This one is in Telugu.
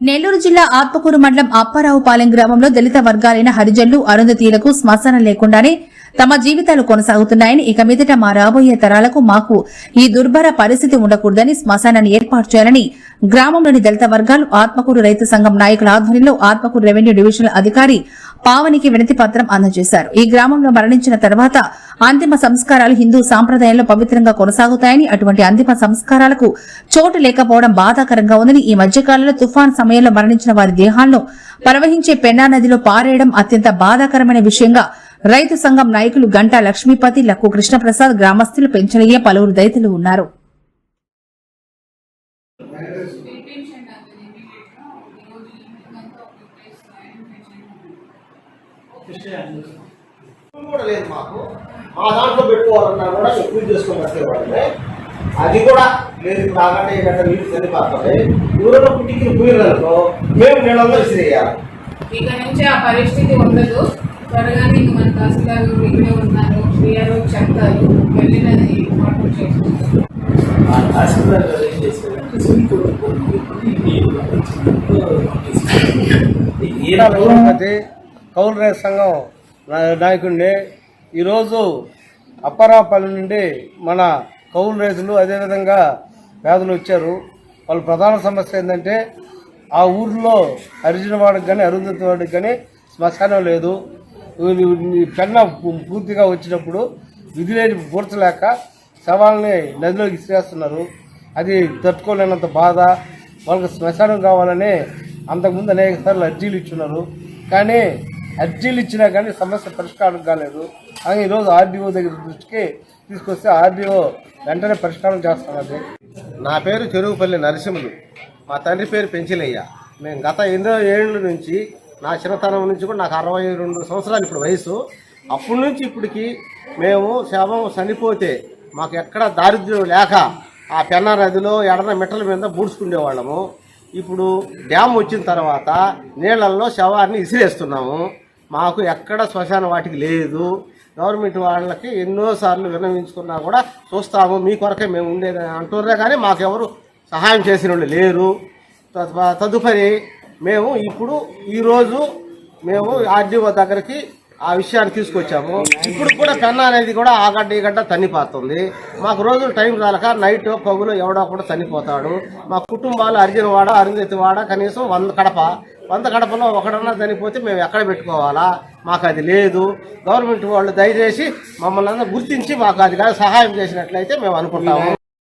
నెల్లూరు జిల్లా ఆత్మకూరు మండలం అప్పారావుపాలెం గ్రామంలో దళిత వర్గాలైన హరిజనులు అరుంధతీలకు శ్మశానం లేకుండానే తమ జీవితాలు కొనసాగుతున్నాయని ఇక మీదట మా రాబోయే తరాలకు మాకు ఈ దుర్భర పరిస్థితి ఉండకూడదని శ్మశానాన్ని ఏర్పాటు చేయాలని గ్రామంలోని దళిత వర్గాలు ఆత్మకూరు రైతు సంఘం నాయకుల ఆధ్వర్యంలో ఆత్మకూరు రెవెన్యూ డివిజనల్ అధికారి పావనికి వినతి పత్రం అందజేశారు. ఈ గ్రామంలో మరణించిన తర్వాత అంతిమ సంస్కారాలు హిందూ సాంప్రదాయంలో పవిత్రంగా కొనసాగుతాయని అటువంటి అంతిమ సంస్కారాలకు చోటు లేకపోవడం బాధాకరంగా ఉందని ఈ మధ్యకాలంలో తుఫాన్ సమయంలో మరణించిన వారి దేహాలను ప్రవహించే పెన్నా నదిలో పారేయడం అత్యంత బాధాకరమైన విషయంగా రైతు సంఘం నాయకులు గంటా లక్ష్మీపతి లక్కు కృష్ణప్రసాద్ గ్రామస్తులు పెంచలయ్యే పలువురు దైతులు ఉన్నారు. కూడా లేదు మాకు. మా దాంట్లో పెట్టుకోవాలన్నా కూడా ఎక్కువ చేసుకొని వచ్చేవాళ్ళే అది కూడా లేదు ఆగంటే ఏంటంటే నీళ్ళు చనిపోతుంది ఊరిలో పుట్టికి పోయినారనుకో మేము నీళ్ళల్లో విసిరేయాలి ఇక నుంచి ఆ పరిస్థితి ఉండదు. త్వరగా నీకు మన తహసీల్దార్ ఇక్కడే ఉన్నారు. వీఆర్ఓ చెప్తారు. వెళ్ళినది ఆ తహసీల్దార్ గారు ఏం చేశారంటే కౌలు రైతు సంఘం నాయకుడిని ఈరోజు అప్పారాపల్లి నుండి మన కౌలు రైతులు అదేవిధంగా పేదలు వచ్చారు. వాళ్ళ ప్రధాన సమస్య ఏంటంటే ఆ ఊర్లో హరిజన వాడికి కానీ అరుంధతి వాడికి కానీ శ్మశానం లేదు పెన్న పూర్తిగా వచ్చినప్పుడు విధి లేని పూడ్చలేక శవాలని నదిలోకి ఇసిరేస్తున్నారు. అది తట్టుకోలేనంత బాధ. వాళ్ళకి శ్మశానం కావాలని అంతకుముందు అనేక సార్లు అర్జీలు ఇచ్చున్నారు. కానీ అర్జీలు ఇచ్చినా కానీ సమస్య పరిష్కారం కాలేదు. కానీ ఈరోజు ఆర్డీఓ దగ్గర దృష్టికి తీసుకొస్తే ఆర్డీఓ వెంటనే పరిష్కారం చేస్తున్నది. నా పేరు చెరువుపల్లి నరసింహులు. మా తండ్రి పేరు పెంచిలయ్య మేము గత ఎన్నో ఏళ్ళ నుంచి నా చిన్నతనం నుంచి కూడా నాకు అరవై రెండు సంవత్సరాలు ఇప్పుడు వయసు. అప్పటి నుంచి ఇప్పటికి మేము శవం చనిపోతే మాకు ఎక్కడ దారిద్ర్యం లేక ఆ పెన్నా నదిలో ఎడన మిట్టల మీద బూడ్చుకునేవాళ్ళము ఇప్పుడు డ్యామ్ వచ్చిన తర్వాత నీళ్ళల్లో శవాన్ని ఇసిరేస్తున్నాము. మాకు ఎక్కడ శ్మశాన వాటికి లేదు. గవర్నమెంట్ వాళ్ళకి ఎన్నోసార్లు విన్నవించుకున్నా కూడా చూస్తాము మీ కొరకే మేము ఉండేది అంటున్నారే కానీ మాకెవరు సహాయం చేసిన వాళ్ళు లేరు. తదుపరి మేము ఇప్పుడు ఈరోజు మేము ఆర్డీఓ దగ్గరికి ఆ విషయాన్ని తీసుకొచ్చాము. ఇప్పుడు కూడా పెన్నా అనేది కూడా ఆ గడ్డ ఈ గడ్డ తన్నిపోతుంది. మాకు రోజులు టైం రాలక నైట్ పగులు ఎవడో కూడా చనిపోతాడు మా కుటుంబాలు అర్జున వాడ అరుంధతి వాడ కనీసం వంద కడప వంద కడపలో ఒకడన్నా చనిపోతే మేము ఎక్కడ పెట్టుకోవాలా? మాకు అది లేదు. గవర్నమెంట్ వాళ్ళు దయచేసి మమ్మల్ని అందరూ గుర్తించి మాకు అది సహాయం చేసినట్లయితే మేము అనుకుంటాము.